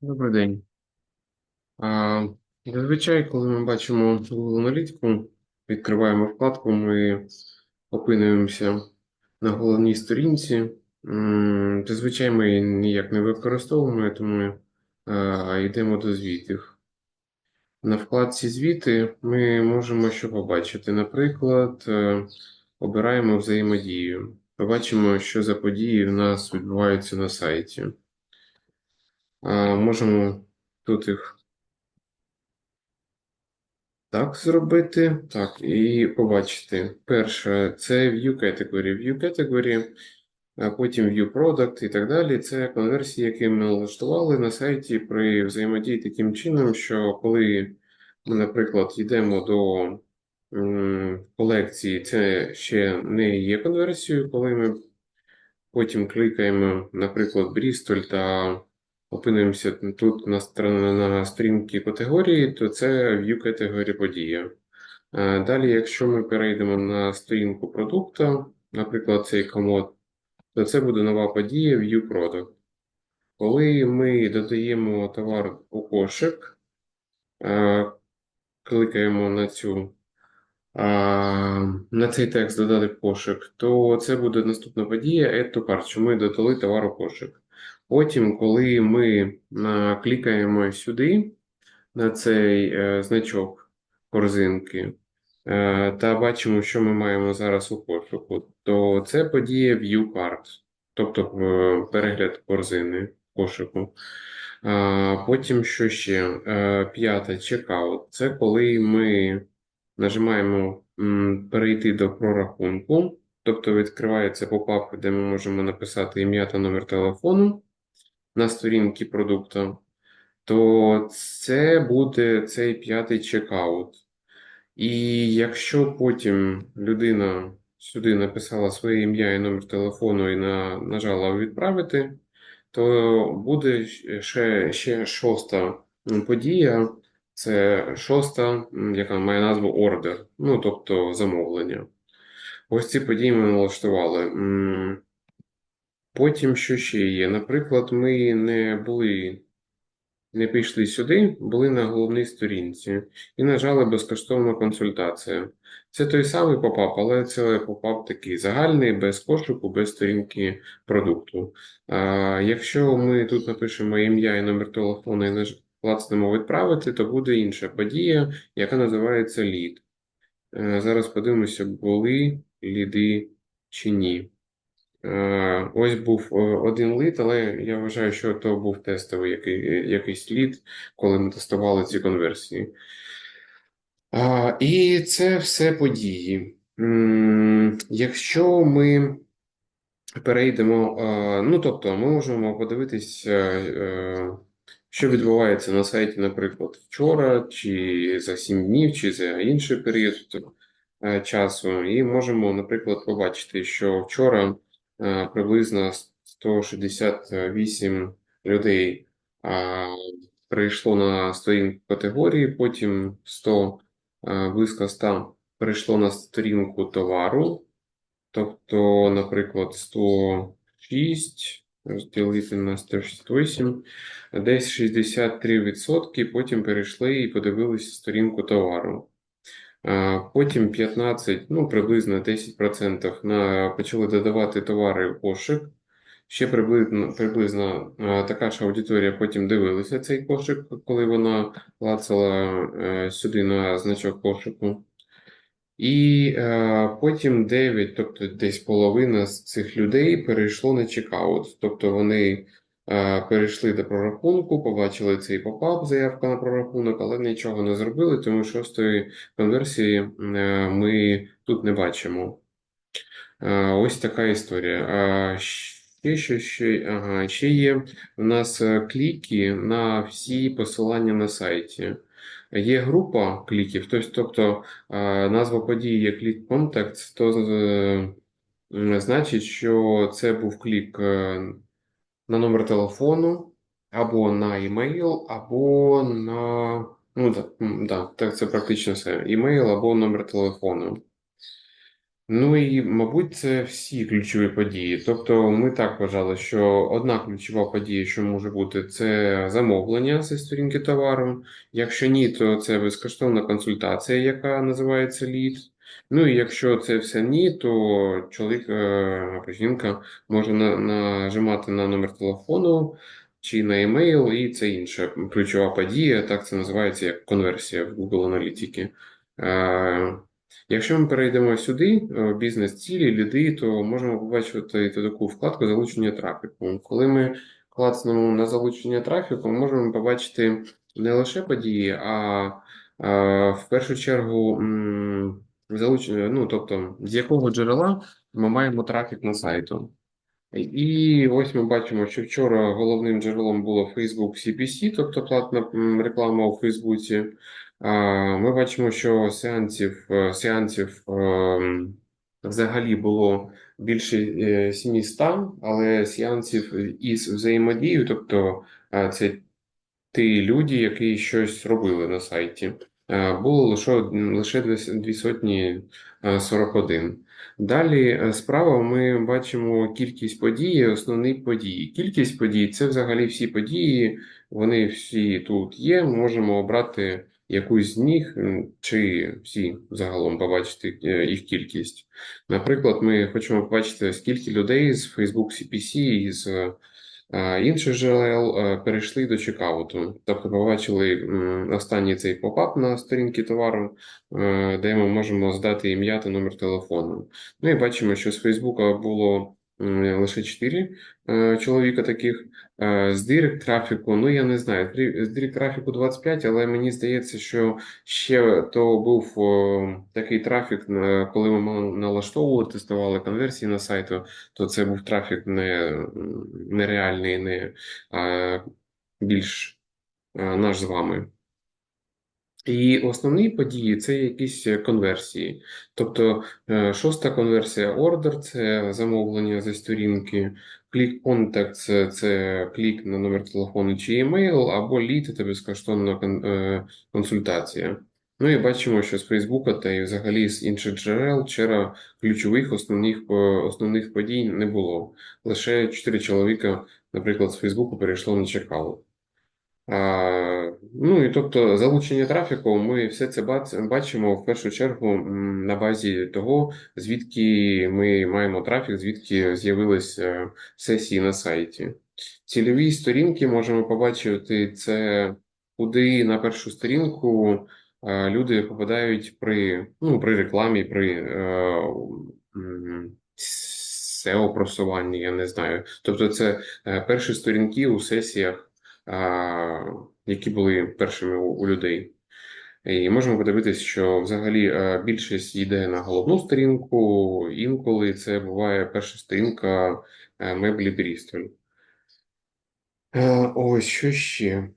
Добрий день. Зазвичай, коли ми бачимо Google аналітику, відкриваємо вкладку, ми опинуємося на головній сторінці. Зазвичай ми її ніяк не використовуємо, тому йдемо до звітів. На вкладці звіти ми можемо що побачити. Наприклад, е, обираємо взаємодію. Побачимо, що за події в нас відбуваються на сайті. Можемо тут їх Так зробити. Так, і побачити. Перше, це View Category. View Category, а потім View Product і так далі. Це конверсії, які ми налаштували на сайті при взаємодії таким чином, що коли ми, наприклад, йдемо до колекції, це ще не є конверсією, коли ми потім кликаємо, наприклад, Брістоль та опинимося тут на, на сторінці категорії, то це View Category подія. Е, Далі, якщо ми перейдемо на сторінку продукту, наприклад, цей комод, то це буде нова подія View Product. Коли ми додаємо товар у кошик, е, кликаємо на цю, на цей текст додати кошик, то це буде наступна подія Add to Cart, що ми додали товар у кошик. Потім, коли ми клікаємо сюди, на цей е, значок корзинки, е, та бачимо, що ми маємо зараз у кошику, то це подія View Card, тобто е, перегляд корзини кошику. Потім що ще? П'яте Checkout. Це коли ми нажимаємо перейти до прорахунку, тобто відкривається попап, де ми можемо написати ім'я та номер телефону на сторінці продукту то це буде цей п'ятий чекаут. І якщо потім людина сюди написала своє ім'я і номер телефону і на, нажала відправити, то буде ще, ще шоста подія. Це шоста, яка має назву ордер, ну тобто замовлення. Ось ці події ми налаштували. Потім що ще є? Наприклад, ми не були не пішли сюди, були на головній сторінці і нажали безкоштовна консультація. Це той самий попап, але це попап такий загальний, без пошуку, без сторінки продукту. А, Якщо ми тут напишемо ім'я і номер телефону і наж- клацнемо відправити, то буде інша подія, яка називається лід. Е, Зараз подивимося, були ліди чи ні. Е, Ось був е, один лід, але я вважаю, що то був тестовий який, якийсь лід, коли ми тестували ці конверсії. І це все події. Якщо ми перейдемо, е, ну тобто, ми можемо подивитися, е, що відбувається на сайті, наприклад, вчора, чи за 7 днів, чи за інший період е, часу, і можемо, наприклад, побачити, що вчора е, приблизно 168 людей прийшло на сторінку категорії, потім 100, е, близько 100 перейшло на сторінку товару. Тобто, наприклад, 106 розділити на 168, десь 63% потім перейшли і подивилися сторінку товару. Потім 15, ну приблизно 10% на, почали додавати товари в кошик. Ще приблизно, приблизно така ж аудиторія потім дивилася цей кошик, коли вона клацала е, сюди на значок кошику. І е, потім 9, тобто десь половина з цих людей перейшло на чекаут. Тобто вони перейшли до прорахунку, побачили цей попап, заявка на прорахунок, але нічого не зробили, тому шостої конверсії е, ми тут не бачимо. Е, ось така історія. А ще ще, ага, ще є в нас е, кліки на всі посилання на сайті. Є група кліків, тобто, е, назва події є клік Contacts, то е, значить, що це був клік е, на номер телефону, або на емейл, або на. Ну, так, да, так, це практично все. Емейл або номер телефону. Ну і, мабуть, це всі ключові події. Тобто, ми так вважали, що одна ключова подія, що може бути, це замовлення зі сторінки товару. Якщо ні, то це безкоштовна консультація, яка називається лід. Ну і якщо це все ні, то чоловік е, або жінка може нажимати на номер телефону чи на емейл, і це інша ключова подія. Так це називається як конверсія в Google Аналітики. Е, Якщо ми перейдемо сюди, е, бізнес-цілі, ліди, то можемо побачити таку вкладку залучення трафіку. Коли ми клацнемо на залучення трафіку, ми можемо побачити не лише події, а, в першу чергу залучення, ну тобто з якого джерела ми маємо трафік на сайту. І ось ми бачимо, що вчора головним джерелом було Facebook CPC, тобто платна реклама у Фейсбуці. Ми бачимо, що сеансів, е, сеансів ем, взагалі було більше е, 700, але сеансів із взаємодією, тобто е, це ті люди, які щось робили на сайті. Е, Було лише, лише дві, сотні е, 41. Далі е, справа ми бачимо кількість подій, основні події. Кількість подій це взагалі всі події, вони всі тут є. Ми можемо обрати якусь з них, чи всі загалом побачити е, їх кількість. Наприклад, ми хочемо побачити, скільки людей з Facebook CPC і з е, інших джерел е, перейшли до чекауту. Тобто побачили останній цей попап на сторінці товару, е, де ми можемо здати ім'я та номер телефону. Ну і бачимо, що з Фейсбука було лише 4 е, чоловіка таких. Е, З директ трафіку, ну я не знаю, з директ трафіку 25, але мені здається, що ще то був такий трафік, е, коли ми налаштовували, тестували конверсії на сайту, то це був трафік не, нереальний, не більш наш з вами. І основні події це якісь конверсії. Тобто е, шоста конверсія ордер це замовлення зі сторінки, клік контакт це, клік на номер телефону чи емейл, або лід це безкоштовна е, консультація. Ну і бачимо, що з Фейсбука та і взагалі з інших джерел вчора ключових основних, е, основних подій не було. Лише 4 чоловіка, наприклад, з Фейсбуку перейшло на чекаут. Ну і тобто залучення трафіку, ми все це бачимо в першу чергу на базі того, звідки ми маємо трафік, звідки з'явились е, сесії на сайті. Цільові сторінки можемо побачити це, куди на першу сторінку е, люди попадають при, ну, при рекламі, при е, SEO-просуванні, я не знаю. Тобто, це е, перші сторінки у сесіях які були першими у, людей. І можемо подивитися, що взагалі е, більшість йде на головну сторінку, інколи це буває перша сторінка е, меблі Брістоль. Е, Ось що ще.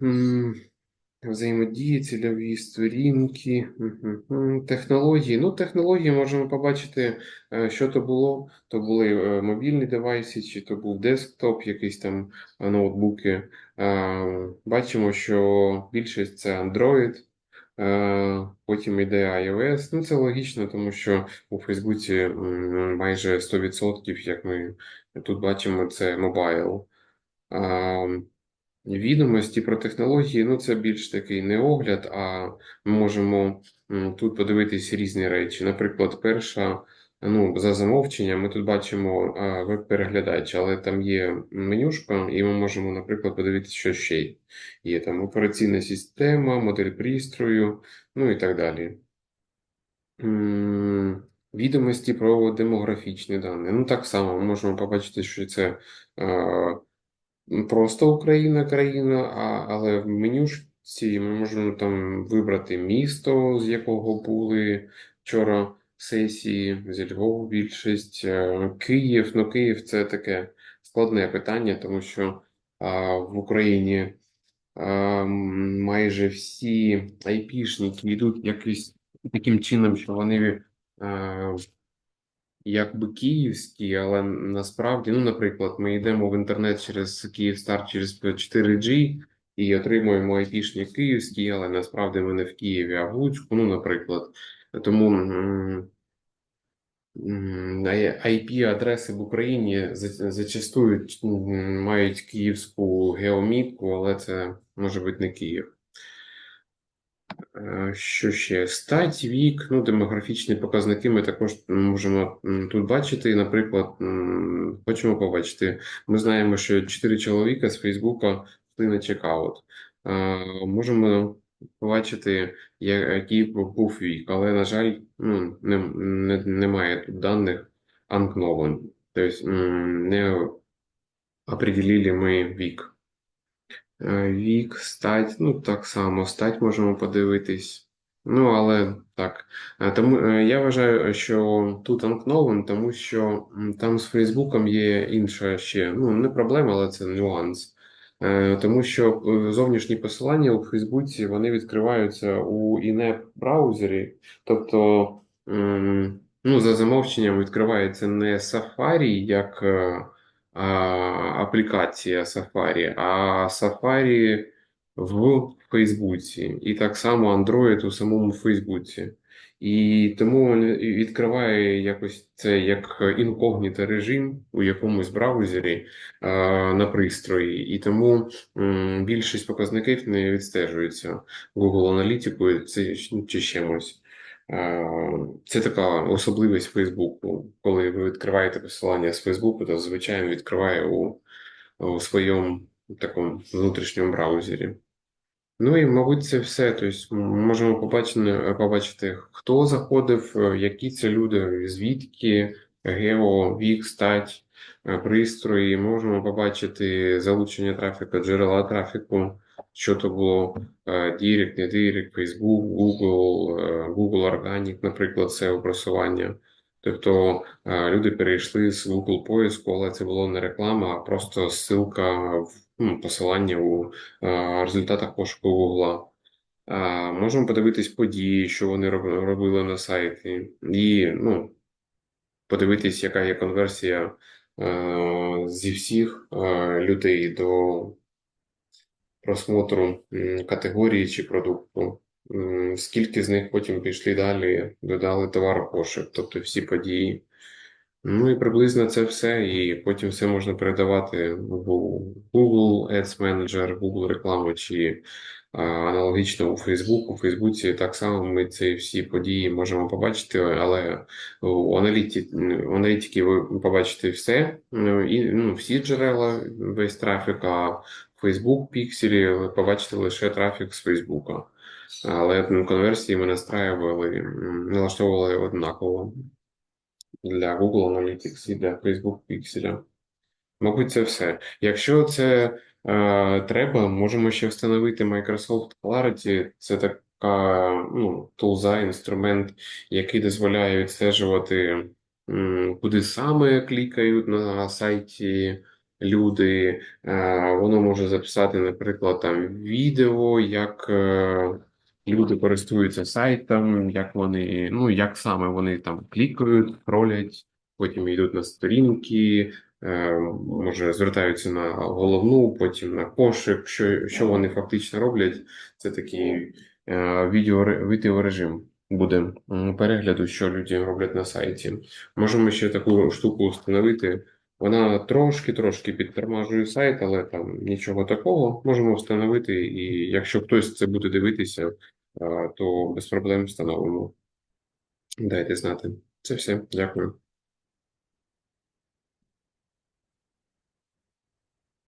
Взаємодії, цільові сторінки, технології. Ну, технології можемо побачити, що то було. То були мобільні девайси, чи то був десктоп, якісь там ноутбуки. Е, Бачимо, що більшість це Android, е, потім йде iOS. Ну, це логічно, тому що у Фейсбуці майже 100%, як ми тут бачимо, це мобайл. Е, Відомості про технології, ну це більш такий не огляд, а ми можемо тут подивитись різні речі. Наприклад, перша, ну, за замовченням, ми тут бачимо веб-переглядач, але там є менюшка, і ми можемо, наприклад, подивитися, що ще є там операційна система, модель пристрою, ну і так далі. Відомості про демографічні дані. Ну, так само ми можемо побачити, що це. Просто Україна країна, але в менюшці ми можемо там вибрати місто, з якого були вчора сесії, зі Львова більшість, е, Київ. Ну, Київ це таке складне питання, тому що в Україні майже всі айпішники йдуть якось таким чином, що вони. а, якби київські, але насправді, ну, наприклад, ми йдемо в інтернет через Київстар через 4G і отримуємо айпішні київські, але насправді ми не в Києві, а в Луцьку, ну, наприклад. Тому IP-адреси в Україні за- зачастую мають київську геомітку, але це може бути не Київ. Е, Що ще? Стать, вік, ну, демографічні показники ми також можемо тут бачити. Наприклад, хочемо побачити, ми знаємо, що 4 чоловіка з Фейсбука йшли на чекаут. Е, Можемо побачити, який був вік, але, на жаль, ну, не, не, немає тут даних unknown. Тобто не определили ми вік. Е, Вік, стать, ну так само, стать можемо подивитись. Ну, але так. Е, Тому е, я вважаю, що тут Unknown, тому що там з Фейсбуком є інша ще, ну, не проблема, але це нюанс. Е, Тому що е, зовнішні посилання у Фейсбуці вони відкриваються у in-app браузері. Тобто, ну, за замовченням відкривається не Safari, як. е, а, аплікація Safari, а Safari в Фейсбуці. І так само Android у самому Фейсбуці. І тому він відкриває якось це як інкогніто режим у якомусь браузері на пристрої. І тому більшість показників не відстежується Google аналітикою чи чимось. Це така особливість Фейсбуку. Коли ви відкриваєте посилання з Фейсбуку, то звичайно відкриває у, у своєму такому внутрішньому браузері. Ну і, мабуть, це все. Тобто, можемо побачити, побачити, хто заходив, е, які це люди, звідки, гео, вік, стать, е, пристрої. Можемо побачити залучення трафіку, джерела трафіку, що то було е, Дірект, не Дірект, Facebook, Google, е, Google Organic, наприклад, це просування. Тобто е, люди перейшли з Google поиску, але це було не реклама, а просто ссылка в ну, посилання у е, результатах пошуку Google. Е, Можемо подивитись події, що вони робили на сайті, і ну, подивитись, яка є конверсія е, зі всіх людей до просмотру категорії чи продукту. Скільки з них потім пішли далі, додали товар в кошик, тобто всі події. Ну і приблизно це все, і потім все можна передавати в Google Ads Manager, Google рекламу чи а, аналогічно у Facebook. У Фейсбуці так само ми ці всі події можемо побачити, але у аналіті, у аналітики ви побачите все, ну, і ну, всі джерела, весь трафік, а в Facebook пікселі ви побачите лише трафік з Фейсбука. Але ну, конверсії ми настраювали, налаштовували однаково для Google Analytics і для Facebook Pixel. Мабуть, це все. Якщо це е, треба, можемо ще встановити Microsoft Clarity. Це така ну, тулза, інструмент, який дозволяє відстежувати, куди саме клікають на сайті люди. Е, воно може записати, наприклад, там відео, як. Люди користуються сайтом, як вони, ну як саме вони там клікають, кролять, потім йдуть на сторінки, е, може звертаються на головну, потім на кошик. Що що вони фактично роблять? Це такий е, відео, відеорежим буде перегляду, що люди роблять на сайті. Можемо ще таку штуку встановити. Вона трошки-трошки підтормажує сайт, але там нічого такого можемо встановити. І якщо хтось це буде дивитися, то без проблем встановимо. Дайте знати. Це все. Дякую.